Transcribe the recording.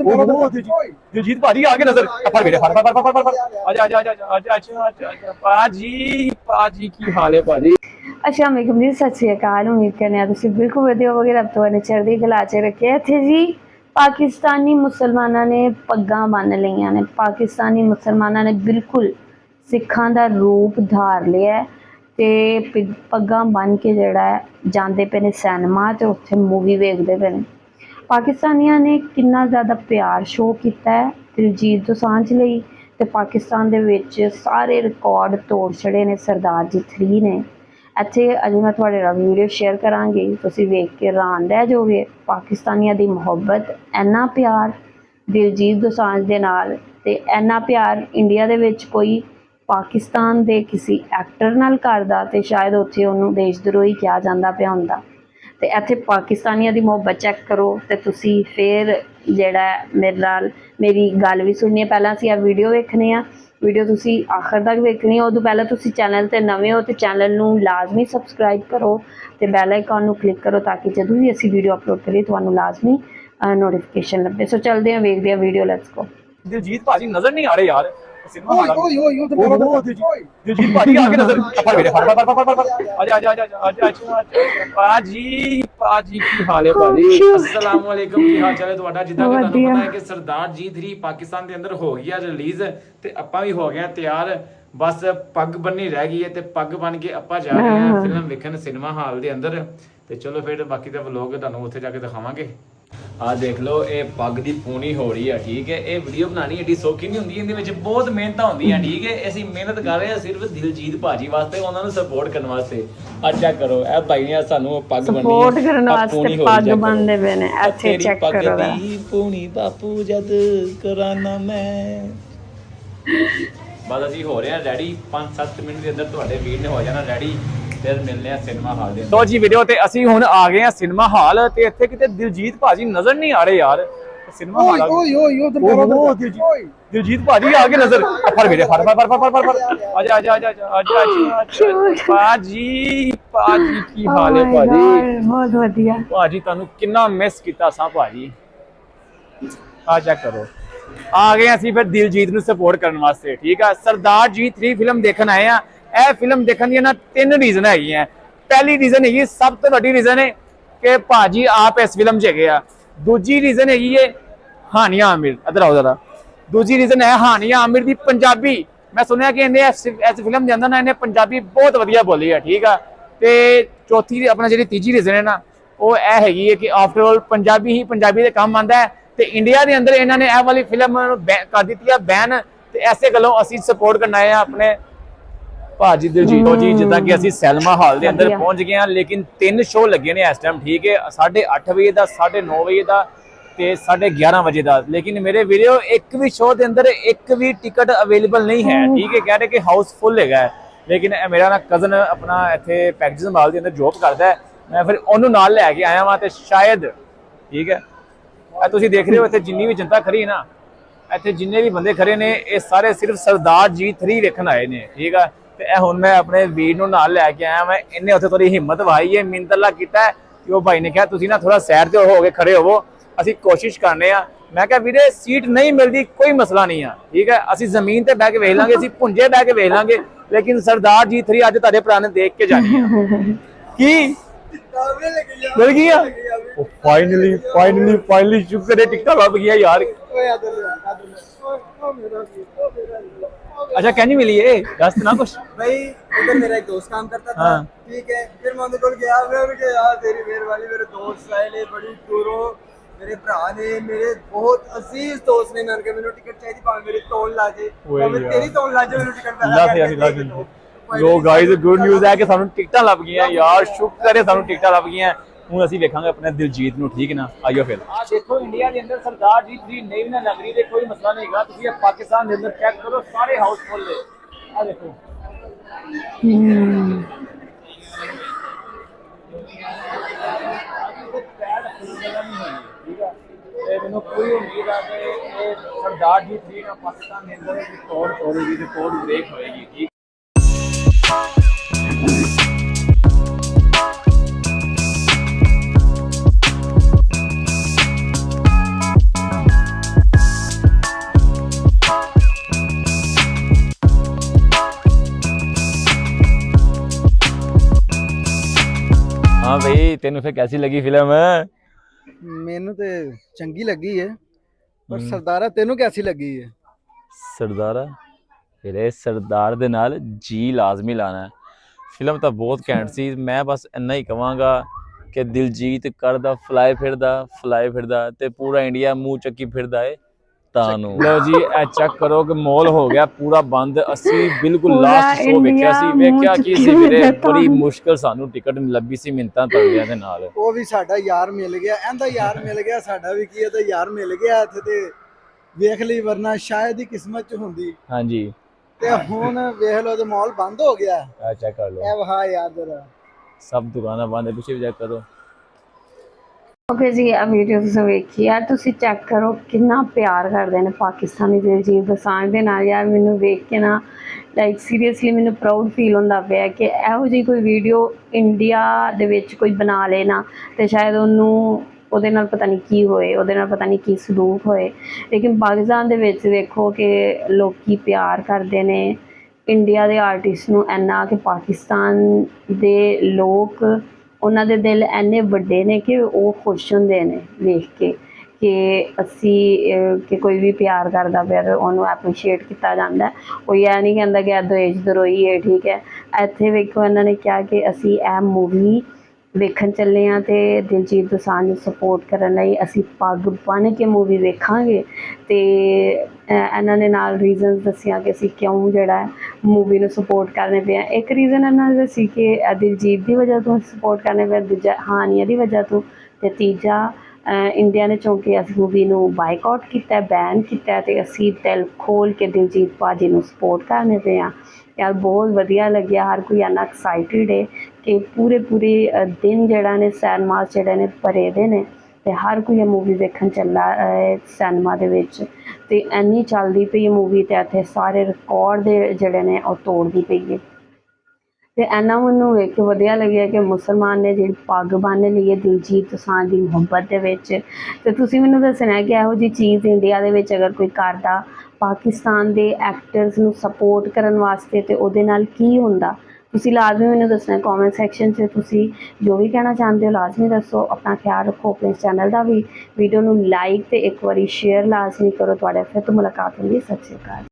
ਉਹ ਦਿਲਜੀਤ ਭਾਜੀ ਆ ਕੇ ਨਜ਼ਰ। ਫੜ ਮੇਰੇ ਫੜ ਫੜ ਫੜ ਫੜ ਫੜ ਆਜਾ ਆਜਾ ਆਜਾ ਆਜਾ ਆਜਾ ਆਜਾ ਭਾਜੀ ਭਾਜੀ ਕੀ ਹਾਲ ਹੈ ਭਾਜੀ? ਅਸਲਾਮ ਵਾਲੇਕੁਮ ਜੀ ਸਤਿ ਸ਼੍ਰੀ ਅਕਾਲ ਉਮੀਦ ਕਰਨੇ ਆ ਤੁਸੀਂ ਬਿਲਕੁਲ ਵਧੀਆ ਹੋਵੋਗੇ। ਰੱਬ ਤੁਹਾਡੇ ਚੜ੍ਹਦੀ ਕਲਾ 'ਚ ਰੱਖੇ। ਇੱਥੇ ਜੀ ਪਾਕਿਸਤਾਨੀ ਮੁਸਲਮਾਨਾਂ ਨੇ ਪੱਗਾਂ ਬੰਨ ਲਈਆਂ ਨੇ। ਪਾਕਿਸਤਾਨੀ ਮੁਸਲਮਾਨਾਂ ਨੇ ਬਿਲਕੁਲ ਸਿੱਖਾਂ ਦਾ ਰੂਪ ਧਾਰ ਲਿਆ ਹੈ ਤੇ ਪੱਗਾਂ ਬੰਨ ਕੇ ਜਿਹੜਾ ਜਾਂਦੇ ਪਏ ਨੇ ਸਿਨੇਮਾ ਤੇ ਉੱਥੇ ਮੂਵੀ ਵੇਖਦੇ ਪਏ ਨੇ। ਪਾਕਿਸਤਾਨੀਆਂ ਨੇ ਕਿੰਨਾ ਜ਼ਿਆਦਾ ਪਿਆਰ ਸ਼ੋਅ ਕੀਤਾ ਹੈ ਦਿਲਜੀਤ ਦੋਸਾਂਝ ਲਈ ਤੇ ਪਾਕਿਸਤਾਨ ਦੇ ਵਿੱਚ ਸਾਰੇ ਰਿਕਾਰਡ ਤੋੜ ਛੜੇ ਨੇ ਸਰਦਾਰ ਜੀ 3 ਨੇ। ਇੱਥੇ ਅੱਜ ਮੈਂ ਤੁਹਾਡੇ ਨਾਲ ਵੀਡੀਓ ਸ਼ੇਅਰ ਕਰਾਂਗੀ। ਤੁਸੀਂ ਵੇਖ ਕੇ ਹੈਰਾਨ ਰਹਿ ਜਾਓਗੇ, ਪਾਕਿਸਤਾਨੀਆਂ ਦੀ ਮੁਹੱਬਤ, ਇੰਨਾ ਪਿਆਰ ਦਿਲਜੀਤ ਦੋਸਾਂਝ ਦੇ ਨਾਲ ਤੇ ਇੰਨਾ ਪਿਆਰ ਇੰਡੀਆ ਦੇ ਵਿੱਚ ਕੋਈ ਪਾਕਿਸਤਾਨ ਦੇ ਕਿਸੇ ਐਕਟਰ ਨਾਲ ਕਰਦਾ ਤੇ ਸ਼ਾਇਦ ਉੱਥੇ ਉਹਨੂੰ ਦੇਸ਼ ਦਰੋਹੀ ਕਿਹਾ ਜਾਂਦਾ ਪਿਆ ਹੁੰਦਾ। ਤੇ ਇੱਥੇ ਪਾਕਿਸਤਾਨੀਆਂ ਦੀ ਮੁਹੱਬਤ ਚੈੱਕ ਕਰੋ ਤੇ ਤੁਸੀਂ ਫਿਰ ਜਿਹੜਾ ਮੇਰੇ ਨਾਲ ਮੇਰੀ ਗੱਲ ਵੀ ਸੁਣਨੀ ਹੈ। ਪਹਿਲਾਂ ਅਸੀਂ ਇਹ ਵੀਡੀਓ ਵੇਖਣੀ ਆ। ਵੀਡੀਓ ਤੁਸੀਂ ਆਖਰ ਤੱਕ ਵੇਖਣੀ ਹੈ ਉਦੋਂ ਪਹਿਲਾਂ ਤੁਸੀਂ ਚੈਨਲ ਤੇ ਨਵੇਂ ਹੋ ਤੇ ਚੈਨਲ ਨੂੰ ਲਾਜ਼ਮੀ ਸਬਸਕ੍ਰਾਈਬ ਕਰੋ ਤੇ ਬੈਲ ਆਈਕਨ ਨੂੰ ਕਲਿੱਕ ਕਰੋ ਤਾਂ ਕਿ ਜਦੋਂ ਵੀ ਅਸੀਂ ਵੀਡੀਓ ਅਪਲੋਡ ਕਰੀਏ ਤੁਹਾਨੂੰ ਲਾਜ਼ਮੀ ਨੋਟੀਫਿਕੇਸ਼ਨ ਲੱਭੇ। ਸੋ ਚਲਦੇ ਹਾਂ ਵੇਖਦੇ ਹਾਂ ਵੀਡੀਓ ਲੈਟਸ ਗੋ ਦਿਲਜੀਤ ਭਾਜੀ, ਨਜ਼ਰ ਨਹੀਂ ਆ ਰਹੇ ਯਾਰ। ਓਏ ਹਾਲ ਓਏ ਓਏ ਉਹ ਤੇ ਉਹ ਦਿਲਜੀਤ ਦਿਲਜੀਤ ਭਾਜੀ ਆ ਕੇ ਨਜ਼ਰ ਫੜ ਮੇਰੇ ਫੜ ਫੜ ਫੜ ਫੜ। ਫੜ ਆਜਾ ਆਜਾ ਆਜਾ ਆਜਾ ਆਜਾ ਭਾਜੀ ਭਾਜੀ ਕੀ ਹਾਲ ਹੈ ਭਾਜੀ? ਅਸਲਾਮ ਵਾਲੇਕਮ ਕੀ ਹਾਲ ਚਾਲ ਹੈ ਤੁਹਾਡਾ? ਜਿੱਦਾਂ ਕਿ ਤੁਹਾਨੂੰ ਵਧੀਆ। ਪਤਾ ਹੈ ਕਿ ਸਰਦਾਰ ਜੀ 3 ਪਾਕਿਸਤਾਨ ਦੇ ਅੰਦਰ ਹੋ ਗਿਆ ਰਿਲੀਜ਼ ਤੇ ਆਪਾਂ ਵੀ ਹੋ ਗਏ ਤਿਆਰ। ਬਸ ਪੱਗ ਬੰਨੀ ਰਹਿ ਗਈ ਹੈ ਤੇ ਪੱਗ ਬਨ ਕੇ ਆਪਾਂ ਜਾ ਰਹੇ ਹਾਂ ਫਿਲਮ ਵੇਖਣ ਸਿਨੇਮਾ ਹਾਲ ਦੇ ਅੰਦਰ। ਤੇ ਚਲੋ ਫਿਰ ਬਾਕੀ ਦਾ ਵਲੋਗ ਤੁਹਾਨੂੰ ਉੱਥੇ ਜਾ ਕੇ ਦਿਖਾਵਾਂਗੇ। ਆ ਦੇਖ ਲਓ ਇਹ ਪੱਗ ਦੀ ਪੂਣੀ ਹੋ ਰਹੀ ਆ ਠੀਕ ਹੈ ਇਹ ਵੀਡੀਓ ਬਣਾਣੀ ਏਡੀ ਸੌਖੀ ਨਹੀਂ ਹੁੰਦੀ ਇਹਦੇ ਵਿੱਚ ਬਹੁਤ ਮਿਹਨਤਾਂ ਹੁੰਦੀਆਂ ਠੀਕ ਹੈ ਅਸੀਂ ਮਿਹਨਤ ਕਰ ਰਹੇ ਹਾਂ ਸਿਰਫ ਦਿਲਜੀਤ ਭਾਜੀ ਵਾਸਤੇ ਉਹਨਾਂ ਨੂੰ ਸਪੋਰਟ ਕਰਨ ਵਾਸਤੇ ਅੱਜ ਚੈੱਕ ਕਰੋ ਇਹ ਭਾਈ ਨੇ ਸਾਨੂੰ ਪੱਗ ਬੰਨੀ ਸਪੋਰਟ ਕਰਨ ਵਾਸਤੇ ਪੱਗ। ਬੰਨ੍ਹਦੇ ਪਏ ਨੇ। ਇੱਥੇ ਪੱਗ ਕਰੋ ਜ਼ਰਾ। ਦੀ ਪੂਣੀ ਬਾਪੂ ਜਦ ਕਰਾਨਾ ਮੈਂ ਬਸ ਅਸੀਂ ਹੋ ਰਹੇ ਹਾਂ ਰੈਡੀ 5-7 ਮਿੰਟ ਦੇ ਅੰਦਰ ਤੁਹਾਡੇ ਵੀਰ ਨੇ ਹੋ ਜਾਣਾ ਰੈਡੀ ਫਿਰ ਮਿਲਨੇ ਆ ਸਿਨੇਮਾ ਹਾਲ ਦੇ ਅੰਦਰ। ਲੋ ਜੀ ਵੀਡੀਓ ਤੇ ਅਸੀਂ ਹੁਣ ਆ ਗਏ ਆ ਸਿਨੇਮਾ ਹਾਲ ਤੇ ਇੱਥੇ ਕਿਤੇ ਦਿਲਜੀਤ ਭਾਜੀ ਨਜ਼ਰ ਨਹੀਂ ਆ ਰਹੇ ਯਾਰ। ਸਿਨੇਮਾ ਓਏ ਹਾਲ ਓਏ ਓਏ ਉਹ ਤੇ ਉਹ ਦਿਲਜੀਤ ਦਿਲਜੀਤ ਭਾਜੀ ਆ ਕੇ ਨਜ਼ਰ। ਫੜ ਮੇਰੇ ਫੜ ਫੜ ਫੜ ਫੜ ਫੜ। ਫੜ ਆਜਾ ਆਜਾ ਆਜਾ ਆਜਾ ਆਜਾ ਭਾਜੀ ਭਾਜੀ ਕੀ ਹਾਲ ਹੈ Oh my ਭਾਜੀ? God, ਬਹੁਤ ਵਧੀਆ। ਭਾਜੀ ਤੁਹਾਨੂੰ ਕਿੰਨਾ ਮਿਸ ਕੀਤਾ ਸਾਂ ਭਾਜੀ? ਆ ਚੈੱਕ ਕਰੋ। ਆ ਗਏ ਅਸੀਂ ਫਿਰ ਦਿਲਜੀਤ ਨੂੰ ਸਪੋਰਟ ਕਰਨ ਵਾਸਤੇ, ਠੀਕ ਆ? ਸਰਦਾਰ ਜੀ 3 ਫਿਲਮ ਦੇਖਣ ਆਏ ਆ। ਇਹ ਫਿਲਮ ਦੇਖਣ ਦੀਆਂ ਨਾ ਤਿੰਨ ਰੀਜ਼ਨ ਹੈਗੀਆਂ। ਪਹਿਲੀ ਰੀਜ਼ਨ ਹੈਗੀ, ਸਭ ਤੋਂ ਵੱਡੀ ਰੀਜ਼ਨ ਹੈ ਕਿ ਭਾਜੀ ਆਪ ਇਸ ਫਿਲਮ 'ਚ ਹੈਗੇ ਆ। ਦੂਜੀ ਰੀਜ਼ਨ ਹੈਗੀ ਹੈ ਹਾਨੀਆ ਆਮਿਰ, ਇਧਰ ਆਓ ਜ਼ਰਾ। ਦੂਜੀ ਰੀਜ਼ਨ ਹੈ ਹਾਨੀਆ ਆਮਿਰ ਦੀ ਪੰਜਾਬੀ। ਮੈਂ ਸੁਣਿਆ ਕਿ ਇਹਨੇ ਇਸ ਇਸ ਫਿਲਮ ਦੇ ਅੰਦਰ ਨਾ ਇਹਨੇ ਪੰਜਾਬੀ ਬਹੁਤ ਵਧੀਆ ਬੋਲੀ ਹੈ ਠੀਕ ਆ? ਤੇ ਚੌਥੀ ਆਪਣਾ ਜਿਹੜੀ ਤੀਜੀ ਰੀਜ਼ਨ ਹੈ ਨਾ, ਉਹ ਇਹ ਹੈਗੀ ਹੈ ਕਿ ਆਫਟਰ ਆਲ ਪੰਜਾਬੀ ਹੀ ਪੰਜਾਬੀ ਦੇ ਕੰਮ ਆਂਦਾ ਹੈ। ਤੇ ਇੰਡੀਆ ਦੇ ਅੰਦਰ ਇਹਨਾਂ ਨੇ ਇਹ ਵਾਲੀ ਫਿਲਮ ਨੂੰ ਕਰ ਦਿੱਤੀ ਹੈ ਬੈਨ ਤੇ ਐਸੇ ਗੱਲੋਂ ਅਸੀਂ ਸਪੋਰਟ ਕਰਨ ਆ ਆਪਣੇ ਭਾਜੀ ਦਿਲਜੀਤ ਜੀ ਜਿੱਦਾਂ ਕਿ ਅਸੀਂ ਸੈਲਮਾ ਹਾਲ ਦੇ ਅੰਦਰ। ਪਹੁੰਚ ਗਏ ਹਾਂ ਲੇਕਿਨ ਤਿੰਨ ਸ਼ੋਅ ਲੱਗੇ ਨੇ ਇਸ ਟਾਈਮ ਠੀਕ ਹੈ 8:30 ਵਜੇ ਦਾ 9:30 ਵਜੇ ਦਾ ਤੇ 11:30 ਵਜੇ ਦਾ ਲੇਕਿਨ ਮੇਰੇ ਵੀਡੀਓ ਇੱਕ ਵੀ ਸ਼ੋਅ ਦੇ ਅੰਦਰ ਇੱਕ ਵੀ ਟਿਕਟ ਅਵੇਲੇਬਲ ਨਹੀਂ ਹੈ ਠੀਕ ਹੈ ਕਹਿ ਰਹੇ ਕਿ ਹਾਊਸ ਫੁੱਲ ਹੈਗਾ ਹੈ। ਲੇਕਿਨ ਮੇਰਾ ਨਾ ਕਜ਼ਨ ਆਪਣਾ ਇੱਥੇ ਪੈਕੇਜ ਮਾਲ ਦੇ ਅੰਦਰ ਜੌਬ ਕਰਦਾ ਹੈ ਮੈਂ ਫਿਰ ਉਹਨੂੰ ਨਾਲ ਲੈ ਕੇ ਆਇਆ ਵਾਂ ਤੇ ਸ਼ਾਇਦ ਠੀਕ ਹੈ ਇਹ ਤੁਸੀਂ ਦੇਖ ਰਹੇ ਹੋ ਇੱਥੇ ਜਿੰਨੀ ਵੀ ਜਨਤਾ ਖੜੀ ਹੈ ਨਾ ਇੱਥੇ ਜਿੰਨੇ ਵੀ ਬੰਦੇ ਖੜੇ ਨੇ ਇਹ ਸਾਰੇ ਸਿਰਫ ਸਰਦਾਰ ਜੀ 3 ਵੇਖਣ ਆਏ ਨੇ ਠੀਕ ਆ? ਤੇ ਇਹ ਹੁਣ ਮੈਂ ਆਪਣੇ ਵੀਰ ਨੂੰ ਨਾਲ ਲੈ ਕੇ ਆਇਆ ਮੈਂ ਇਹਨੇ ਉੱਥੇ ਥੋੜੀ ਹਿੰਮਤ ਵਾਈ ਹੈ ਮਿੰਤਲਾ ਕੀਤਾ ਕਿ ਉਹ ਭਾਈ ਨੇ ਕਿਹਾ ਤੁਸੀਂ ਨਾ ਥੋੜਾ ਸਾਈਡ ਤੇ ਹੋ ਕੇ ਖੜੇ ਹੋਵੋ ਅਸੀਂ ਕੋਸ਼ਿਸ਼ ਕਰਨੇ ਆ। ਮੈਂ ਕਿਹਾ ਵੀਰੇ ਸੀਟ ਨਹੀਂ ਮਿਲਦੀ ਕੋਈ ਮਸਲਾ ਨਹੀਂ ਆ ਠੀਕ ਹੈ ਅਸੀਂ ਜ਼ਮੀਨ ਤੇ ਬਹਿ ਕੇ ਵੇਖ ਲਾਂਗੇ ਅਸੀਂ ਪੁੰਜੇ ਬਹਿ ਕੇ ਵੇਖ ਲਾਂਗੇ ਲੇਕਿਨ ਸਰਦਾਰ ਜੀ 3 ਅੱਜ ਤੁਹਾਡੇ ਭਰਾ ਨੇ ਦੇਖ ਕੇ ਜਾਣੀ ਆ ਕੀ? ਮਿਲ ਗਈਆਂ? ਉਹ ਫਾਈਨਲੀ ਫਾਈਨਲੀ ਫਾਈਨਲੀ ਸ਼ੁਕਰ ਹੈ ਟਿਕਟਾਂ ਲੱਭ ਗਈਆਂ ਯਾਰ ਓਏ ਆਦਰ ਲੈ ਆਦਰ ਲੈ ਓਏ ਉਹ ਮੇਰਾ ਸੀ ਉਹ ਮੇਰਾ ਸੀ अच्छा क्या नहीं मिली है दस ना कुछ भाई उधर मेरा एक दोस्त काम करता था हाँ। ठीक है फिर मैं उनके कोल गया मैं उनके यार तेरी मेहरबानी मेरे दोस्त आए ने बड़ी दूरों मेरे भरा ने मेरे बहुत अजीज दोस्त ने मैं उनके मैंने टिकट चाहिए भावे मेरी तोल ला जे ओए भावे यार। तेरी तोल ला जे मैंने टिकट ਅੱਲਾ ਸੇ ਅਸੀਂ ਲੱਗ ਗਏ ਲੋ ਗਾਇਜ਼ ਗੁੱਡ ਨਿਊਜ਼ ਹੈ ਕਿ ਸਾਨੂੰ ਟਿਕਟਾਂ ਲੱਭ ਗਈਆਂ ਯਾਰ ਸ਼ੁਕਰ ਹੈ ਸਾਨੂੰ ਟਿਕਟਾਂ ਲੱਭ ਗਈਆਂ ਹੁਣ ਅਸੀਂ ਵੇਖਾਂਗੇ ਆਪਣੇ ਦਿਲਜੀਤ ਨੂੰ ਠੀਕ ਨਾ? ਆਇਓ ਫਿਰ। ਆ ਦੇਖੋ ਇੰਡੀਆ ਦੇ ਅੰਦਰ ਸਰਦਾਰ ਜੀ ਦੀ ਨਹੀਂ ਨਾ ਲੱਗ ਰਹੀ ਤੇ ਕੋਈ ਮਸਲਾ ਨਹੀਂ ਹੈਗਾ। ਤੁਸੀਂ ਇਹ ਪਾਕਿਸਤਾਨ ਦੇ ਅੰਦਰ ਚੈੱਕ ਕਰੋ ਸਾਰੇ ਹਾਊਸ ਫੁੱਲ ਨੇ। ਆ ਦੇਖੋ। ਹਮ, ਠੀਕ ਆ ਤੇ ਮੈਨੂੰ ਪੂਰੀ ਉਮੀਦ ਆ ਕਿ ਇਹ ਸਰਦਾਰ ਜੀ 3 ਨਾਲ ਪਾਕਿਸਤਾਨ ਦੇ ਅੰਦਰ ਰਿਕਾਰਡ ਤੋੜੇਗੀ ਰਿਕਾਰਡ ਬ੍ਰੇਕ ਹੋਏਗੀ ਠੀਕ ਜੀ ਤੈਨੂੰ ਫਿਰ ਕੈਸੀ ਲੱਗੀ ਫਿਲਮ ਮੈਨੂੰ ਤੇ ਚੰਗੀ ਲੱਗੀ ਹੈ ਪਰ। ਸਰਦਾਰਾ ਤੈਨੂੰ ਕੈਸੀ ਲੱਗੀ ਹੈ ਸਰਦਾਰਾ ਫਿਰ ਇਹ ਸਰਦਾਰ ਦੇ ਨਾਲ ਜੀ ਲਾਜ਼ਮੀ ਲਾਣਾ ਹੈ। ਫਿਲਮ ਤਾਂ ਬਹੁਤ ਘੈਂਟ ਸੀ ਮੈਂ ਬਸ ਇੰਨਾ ਹੀ ਕਵਾਂਗਾ ਕਿ ਦਿਲਜੀਤ ਕਰਦਾ ਫਲਾਈ ਫਿਰਦਾ ਫਲਾਈ ਫਿਰਦਾ ਤੇ ਪੂਰਾ ਇੰਡੀਆ ਮੂੰਹ ਚੱਕੀ ਫਿਰਦਾ ਏ। ਤਾਂ ਨੂੰ। ਲਓ ਜੀ ਇਹ ਚੈੱਕ ਕਰੋ ਕਿ ਮੋਲ ਹੋ ਗਿਆ ਪੂਰਾ ਬੰਦ। ਅਸੀਂ ਬਿਲਕੁਲ ਲਾਸਟ ਸ਼ੋਅ ਵੇਖਿਆ ਸੀ। ਵੇਖਿਆ ਕੀ ਸੀ ਵੀਰੇ ਬੜੀ। ਮੁਸ਼ਕਲ ਸਾਨੂੰ ਟਿਕਟ ਲੱਭੀ ਸੀ ਮਿੰਤਾਂ ਤਗੜਿਆਂ ਦੇ ਨਾਲ। ਉਹ ਵੀ ਸਾਡਾ ਯਾਰ ਮਿਲ ਗਿਆ। ਇਹਦਾ ਯਾਰ ਮਿਲ ਗਿਆ ਸਾਡਾ ਵੀ ਕੀ ਇਹਦਾ ਯਾਰ ਮਿਲ ਗਿਆ ਇੱਥੇ ਤੇ। ਵੇਖ ਲਈ ਵਰਨਾ ਸ਼ਾਇਦ ਹੀ ਕਿਸਮਤ ਚ ਹੁੰਦੀ। ਹਾਂਜੀ। ਤੇ ਹੁਣ ਵੇਖ ਲਓ ਤੇ ਮਾਲ ਬੰਦ ਹੋ ਗਿਆ। ਆ ਚੈੱਕ ਕਰ ਲਓ। ਇਹ ਵਹਾ ਯਾਰ ਜਰਾ। ਸਭ ਦੁਕਾਨਾਂ ਬੰਦ ਹੈ ਪਿੱਛੇ ਵੀ ਚੈੱਕ ਕਰੋ। ਓਕੇ ਜੀ ਆ ਵੀਡੀਓ ਤੁਸੀਂ ਵੇਖੀ ਯਾਰ ਤੁਸੀਂ ਚੈੱਕ ਕਰੋ ਕਿੰਨਾ ਪਿਆਰ ਕਰਦੇ ਨੇ ਪਾਕਿਸਤਾਨੀ ਦਿਲਜੀਤ ਦੋਸਾਂਝ ਦੇ ਨਾਲ। ਯਾਰ ਮੈਨੂੰ ਵੇਖ ਕੇ ਨਾ ਲਾਈਕ ਸੀਰੀਅਸਲੀ ਮੈਨੂੰ ਪ੍ਰਾਊਡ ਫੀਲ ਹੁੰਦਾ ਪਿਆ ਕਿ ਇਹੋ ਜਿਹੀ ਕੋਈ ਵੀਡੀਓ ਇੰਡੀਆ ਦੇ ਵਿੱਚ ਕੋਈ ਬਣਾ ਲੇ ਨਾ, ਤੇ ਸ਼ਾਇਦ ਉਹਨੂੰ ਉਹਦੇ ਨਾਲ ਪਤਾ ਨਹੀਂ ਕੀ ਹੋਏ, ਉਹਦੇ ਨਾਲ ਪਤਾ ਨਹੀਂ ਕੀ ਸਲੂਕ ਹੋਏ। ਲੇਕਿਨ ਪਾਕਿਸਤਾਨ ਦੇ ਵਿੱਚ ਵੇਖੋ ਕਿ ਲੋਕੀ ਪਿਆਰ ਕਰਦੇ ਨੇ। ਇੰਡੀਆ ਦੇ ਆਰਟਿਸਟ ਨੂੰ ਇੰਨਾ ਕਿ ਪਾਕਿਸਤਾਨ ਦੇ ਲੋਕ ਉਹਨਾਂ ਦੇ ਦਿਲ ਐਨੇ ਵੱਡੇ ਨੇ ਕਿ ਉਹ ਖੁਸ਼ ਹੁੰਦੇ ਨੇ ਵੇਖ ਕੇ ਕਿ ਅਸੀਂ ਕਿ ਕੋਈ ਵੀ ਪਿਆਰ ਕਰਦਾ ਪਿਆ ਉਹਨੂੰ ਐਪਰੀਸ਼ੀਏਟ ਕੀਤਾ ਜਾਂਦਾ। ਕੋਈ ਇਹ ਨਹੀਂ ਕਹਿੰਦਾ ਕਿ ਇਹ ਦਹੇਜ ਦਰੋਈ ਹੈ, ਠੀਕ ਹੈ। ਇੱਥੇ ਵੇਖੋ ਇਹਨਾਂ ਨੇ ਕਿਹਾ ਕਿ ਅਸੀਂ ਇਹ ਮੂਵੀ ਵੇਖਣ ਚੱਲੇ ਆ ਤੇ ਦਿਲਜੀਤ ਦੋਸਾਂਝ ਨੂੰ ਸਪੋਰਟ ਕਰਨ ਲਈ ਅਸੀਂ ਪੱਗ ਬੰਨ੍ਹ ਕੇ ਮੂਵੀ ਵੇਖਾਂਗੇ ਤੇ ਇਹਨਾਂ ਨੇ ਨਾਲ ਰੀਜ਼ਨਸ ਦੱਸਿਆ ਕਿ ਅਸੀਂ ਕਿਉਂ ਜਿਹੜਾ ਮੂਵੀ ਨੂੰ ਸਪੋਰਟ ਕਰਨੇ ਪਏ ਆ। ਇੱਕ ਰੀਜ਼ਨ ਇਹਨਾਂ ਨੇ ਦੱਸੀ ਕਿ ਦਿਲਜੀਤ ਦੀ ਵਜ੍ਹਾ ਤੋਂ ਸਪੋਰਟ ਕਰਨੇ ਪਏ ਦੂਜਾ ਹਾਨੀਆ ਦੀ ਵਜ੍ਹਾ ਤੋਂ ਤੇ ਤੀਜਾ ਇੰਡੀਆ ਨੇ ਚੌਂਕੇ ਇਸ ਮੂਵੀ ਨੂੰ ਬਾਈਕਾਟ ਕੀਤਾ ਬੈਨ ਕੀਤਾ ਤੇ ਅਸੀਂ ਦਿਲ ਖੋਲ ਕੇ ਦਿਲਜੀਤ ਬਾਜੀ ਨੂੰ ਸਪੋਰਟ ਕਰਨੇ ਪਏ ਆ। ਯਾਰ, ਬਹੁਤ ਵਧੀਆ ਲੱਗਿਆ, ਹਰ ਕੋਈ ਇੰਨਾ ਐਕਸਾਈਟਿਡ ਹੈ ਕਿ ਪੂਰੇ ਪੂਰੇ ਦਿਨ ਜਿਹੜਾ ਨੇ ਸਿਨੇਮਾ ਜਿਹੜੇ ਨੇ ਭਰੇ ਦੇ ਨੇ ਤੇ ਹਰ ਕੋਈ ਇਹ ਮੂਵੀ ਵੇਖਣ ਚੱਲਾ ਸਿਨੇਮਾ ਦੇ ਵਿੱਚ। ਤੇ ਇੰਨੀ ਚੱਲਦੀ ਪਈ ਇਹ ਮੂਵੀ ਤੇ ਇੱਥੇ ਸਾਰੇ ਰਿਕਾਰਡ ਦੇ ਜਿਹੜੇ ਨੇ ਉਹ ਤੋੜਦੀ ਪਈ ਹੈ। ਤੇ ਐਨਾ ਮੈਨੂੰ ਵੇਖ ਕੇ ਵਧੀਆ ਲੱਗਿਆ ਕਿ ਮੁਸਲਮਾਨ ਨੇ ਜਿਹੜੀ ਪੱਗ ਬੰਨ੍ਹ ਲਈ ਹੈ ਦਿਲਜੀਤ ਦੋਸਾਂਝ ਦੀ ਮੁਹੱਬਤ ਦੇ ਵਿੱਚ। ਤੇ ਤੁਸੀਂ ਮੈਨੂੰ ਦੱਸਣਾ ਕਿ ਇਹੋ ਜੀ ਚੀਜ਼ ਇੰਡੀਆ ਦੇ ਵਿੱਚ ਅਗਰ ਕੋਈ ਕਰਦਾ, ਪਾਕਿਸਤਾਨ ਦੇ ਐਕਟਰਸ ਨੂੰ ਸਪੋਰਟ ਕਰਨ ਵਾਸਤੇ ਤੇ ਉਹਦੇ ਨਾਲ ਕੀ ਹੁੰਦਾ? ਤੁਸੀਂ ਲਾਜ਼ਮੀ ਮੈਨੂੰ ਦੱਸਣਾ ਕਮੈਂਟ ਸੈਕਸ਼ਨ 'ਚ ਤੁਸੀਂ ਜੋ ਵੀ ਕਹਿਣਾ ਚਾਹੁੰਦੇ ਹੋ ਲਾਜ਼ਮੀ ਦੱਸੋ, ਆਪਣਾ ਖਿਆਲ ਰੱਖੋ, ਆਪਣੇ ਚੈਨਲ ਦਾ ਵੀ ਵੀਡੀਓ ਨੂੰ ਲਾਈਕ ਤੇ ਇੱਕ ਵਾਰੀ ਸ਼ੇਅਰ ਲਾਜ਼ਮੀ ਕਰੋ, ਤੁਹਾਡੇ ਫਿਰ ਤੋਂ ਮੁਲਾਕਾਤ ਹੋਣੀ ਸਤਿ ਸ਼੍ਰੀ ਅਕਾਲ।